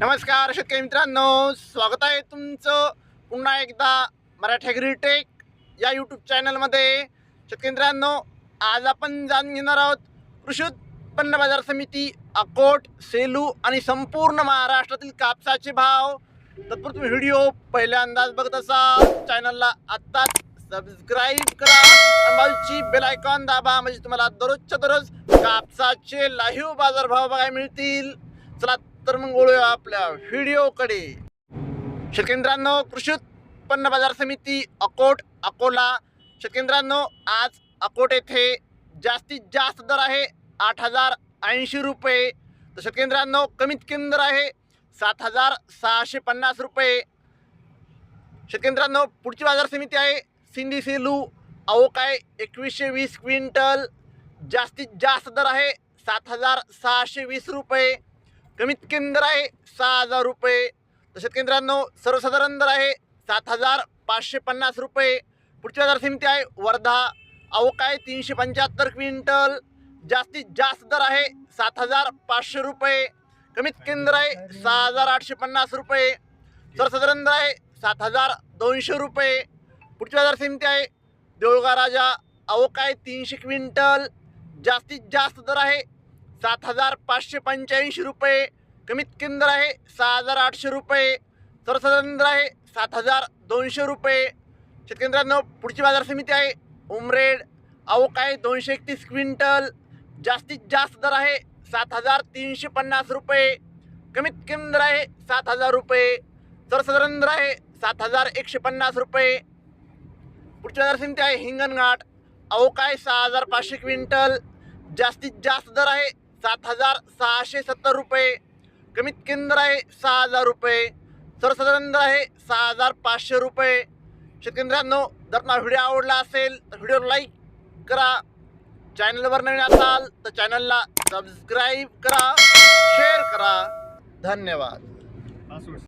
नमस्कार शेतकरी मित्रांनो. स्वागत आहे तुमचं पुन्हा एकदा मराठी ॲग्रीटेक या यूट्यूब चॅनलमध्ये शेतकरी मित्रांनो आज आपण जाणून घेणार आहोत कृषी उत्पन्न बाजार समिती अकोट सेलू आणि संपूर्ण महाराष्ट्रातील कापसाचे भाव. तत्पूर्वी व्हिडिओ पहिल्यांदाच बघत असाल चॅनलला आत्ताच सबस्क्राईब करा आणि बाजूची बेल आयकॉन दाबा म्हणजे तुम्हाला दररोजच्या दररोज कापसाचे लाईव्ह बाजारभाव बघायला मिळतील. चला तर मग वळूया आपल्या व्हिडिओकडे. शेतकरी कृषी उत्पन्न बाजार समिती अकोट अकोला. शेतकरी आज अकोट येथे जास्तीत जास्त दर आहे आठ हजार ऐंशी रुपये. तर शेतकरी कमीत कमी दर आहे सात हजार सहाशे पन्नास रुपये. शेतकरी पुढची बाजार समिती आहे सिंधी सेलू अवकाय एकवीसशे वीस क्विंटल. जास्तीत जास्त दर आहे सात हजार सहाशे वीस रुपये. कमीत कमी दर आहे सहा हजार रुपये. तसेच केंद्रांनो सर्वसाधारण दर आहे सात हजार पाचशे पन्नास रुपये. पुढची बाजार समिती आहे वर्धा. अवकाय तीनशे पंच्याहत्तर क्विंटल. जास्तीत जास्त दर आहे सात हजार पाचशे रुपये. कमीत कमी दर आहे सहा हजार आठशे पन्नास रुपये. सर्वसाधारण दर आहे सात हजार दोनशे रुपये. पुढची बाजार समिती आहे देऊळगा राजा. अवकाय तीनशे क्विंटल. जास्तीत जास्त दर आहे सात हजार पाचशे पंच्याऐंशी रुपये. कमीत केंद्र दर आहे सहा हजार आठशे रुपये. सर्वसाधारण दर आहे सात हजार दोनशे रुपये. शेतकेंद्रांनो पुढची बाजार समिती आहे उमरेड. अवकाय दोनशे एकतीस क्विंटल. जास्तीत जास्त दर आहे सात हजार तीनशे पन्नास रुपये. कमीत केंद्र आहे सात हजार रुपये. सर्वसाधारण दर आहे सात हजार एकशे पन्नास रुपये. पुढची बाजार समिती आहे हिंगणघाट. अवकाय सहा हजार पाचशे क्विंटल. जास्तीत जास्त दर आहे सात हजार सहाशे सत्तर रुपये. कमीत केंद्र आहे सहा हजार रुपये. सर्वसाधारण दर आहे सहा हजार पाचशे रुपये. शेतकरी जर तुम्हाला व्हिडिओ आवडला असेल तर व्हिडिओ लाईक करा. चॅनलवर नवीन असाल तर चॅनलला सबस्क्राईब करा शेअर करा. धन्यवाद.